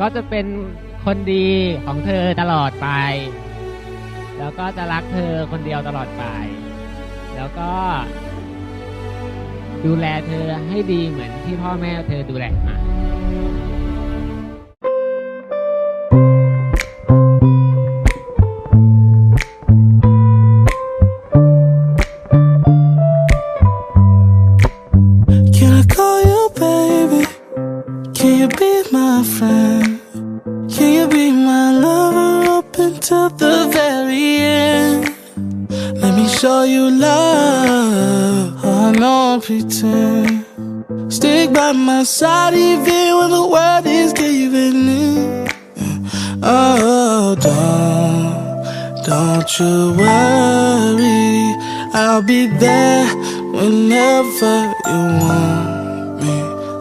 ก็จะเป็นคนดีของเธอตลอดไป แล้วก็จะรักเธอคนเดียวตลอดไป แล้วก็ ดูแลเธอให้ดีเหมือนที่พ่อแม่เธอดูแลมา Can you be my friend? Love. I don't pretend. Stick by my side even when the world is giving in. Oh, don't, don't you worry. I'll be there whenever you want me.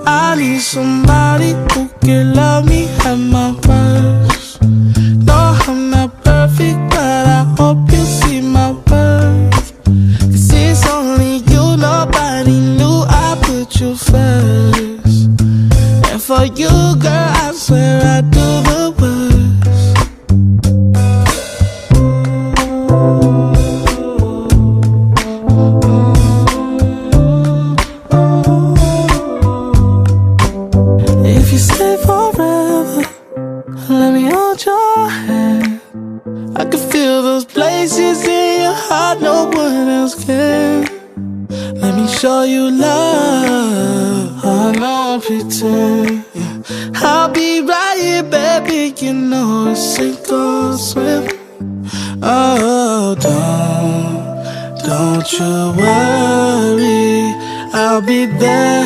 I need somebody who can love me at my worst. Places in your heart no one else can. Let me show you love. I don't pretend. I'll be right here, baby. You know it's sink or swim. Oh, don't, don't you worry. I'll be there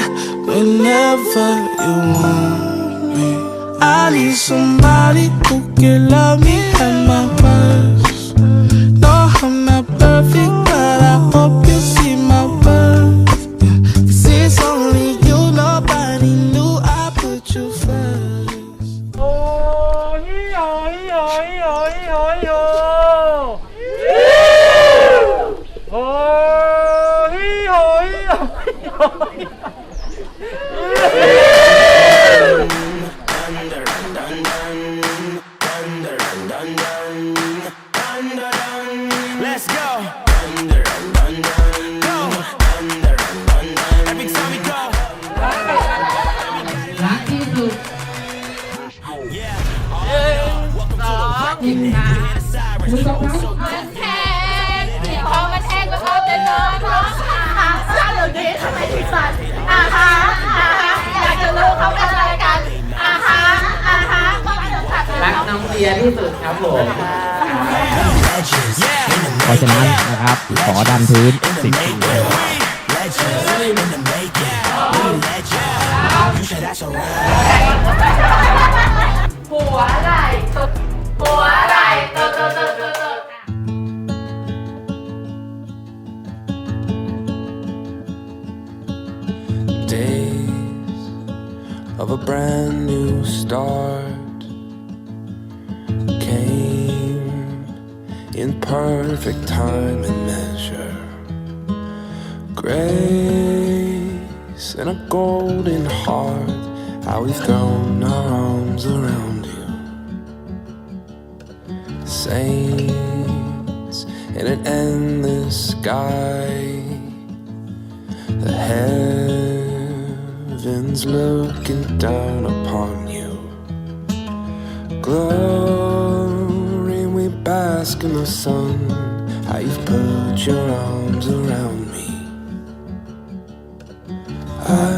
whenever you want me. I need somebody who can love me and my worst. 哎呦！哎呦！ รักน้องเบียร์ที่สุดครับผม Yeah. เพราะฉะนั้นนะครับ ขอดันพื้นสิบที Legends in the making. Legend. You should ask your หัวไหล่ตุดหัวไหล่ตุดตุดตุดตุดตุด days of a brand new start perfect time and measure. Grace and a golden heart, how we've thrown our arms around you. Saints in an endless sky the heavens looking down upon you. Glory, in the sun. How you've put your arms around me. I've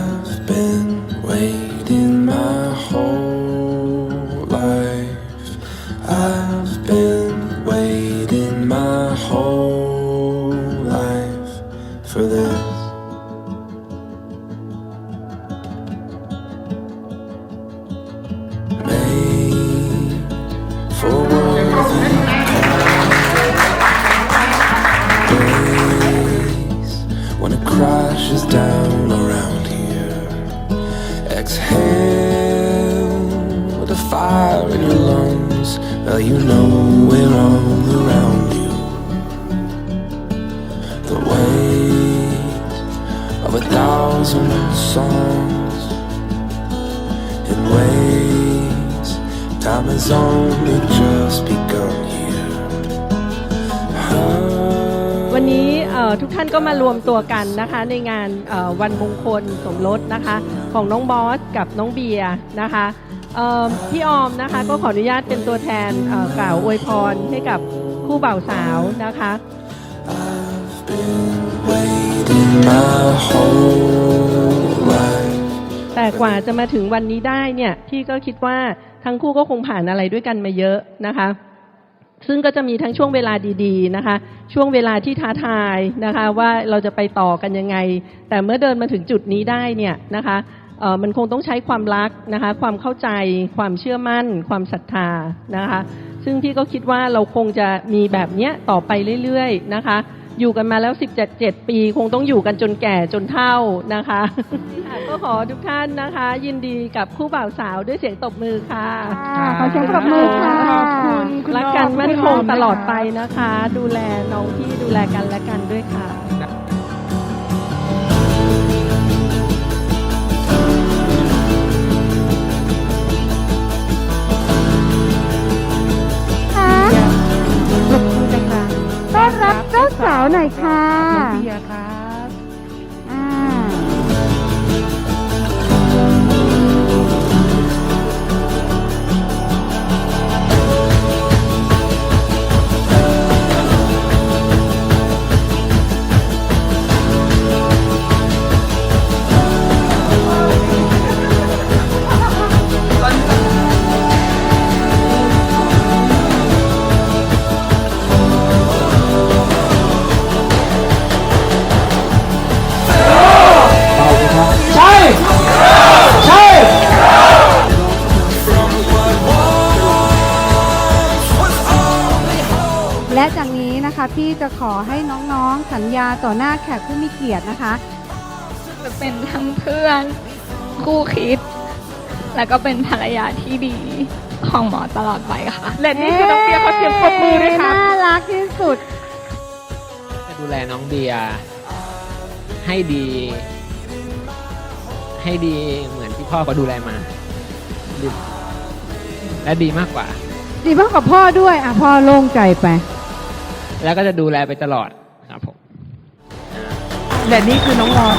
when it crashes down around here. Exhale with the fire in your lungs. Well, you know we're all around you. The weight of a thousand songs in ways Time has only just begun นี้ทุกท่านก็มารวมตัวกันนะคะ ในงานวันมงคลสมรสนะคะ ของน้องบอสกับน้องเบียร์นะคะพี่ออมนะคะก็ขออนุญาตเป็นตัวแทนกล่าวอวยพรให้กับคู่บ่าวสาวนะคะ Whole แต่กว่าจะมาถึงวันนี้ได้เนี่ยพี่ก็คิดว่าทั้งคู่ก็คงผ่านอะไรด้วยกันมาเยอะนะคะ ซึ่งก็จะมีทั้งช่วงเวลาดีๆนะคะ ช่วงเวลาที่ท้าทายนะคะว่าเราจะไปต่อกันยังไง แต่เมื่อเดินมาถึงจุดนี้ได้เนี่ยนะคะมันคงต้องใช้ความรักนะคะความเข้าใจ ความเชื่อมั่น ความศรัทธานะคะ ซึ่งพี่ก็คิดว่าเราคงจะมีแบบเนี้ยต่อไปเรื่อยๆนะคะ อยู่กันมาแล้ว 17 7 ปี คงต้องอยู่กันจนแก่จนเฒ่านะคะค่ะก็ขอทุกท่านนะคะ ยินดีกับคู่บ่าวสาวด้วยเสียงตบมือค่ะขอเสียงปรบมือค่ะรักกันมั่นคงตลอดไปนะคะ ดูแลน้องพี่ดูแลกันและกันด้วยค่ะค่ะาวหน่อยค่ะ น้องเบียร์ค่ะ น้องๆ สัญญาต่อหน้าแขกผู้มีเกียรตินะคะจะเป็นทั้งเพื่อน คู่คิด แล้วก็เป็นภรรยาที่ดีของหมอตลอดไปค่ะ และนี่คือน้องเบียร์เขาเสียงปรบมือด้วยค่ะน่ารักที่สุด จะดูแลน้องเบียร์ให้ดี ให้ดีเหมือนที่พ่อก็ดูแลมาดีและดีมากกว่า ดีมากกว่าพ่อด้วย อะพ่อโล่งใจไป แล้วก็จะดูแลไปตลอดครับผมและนี่คือน้องรอน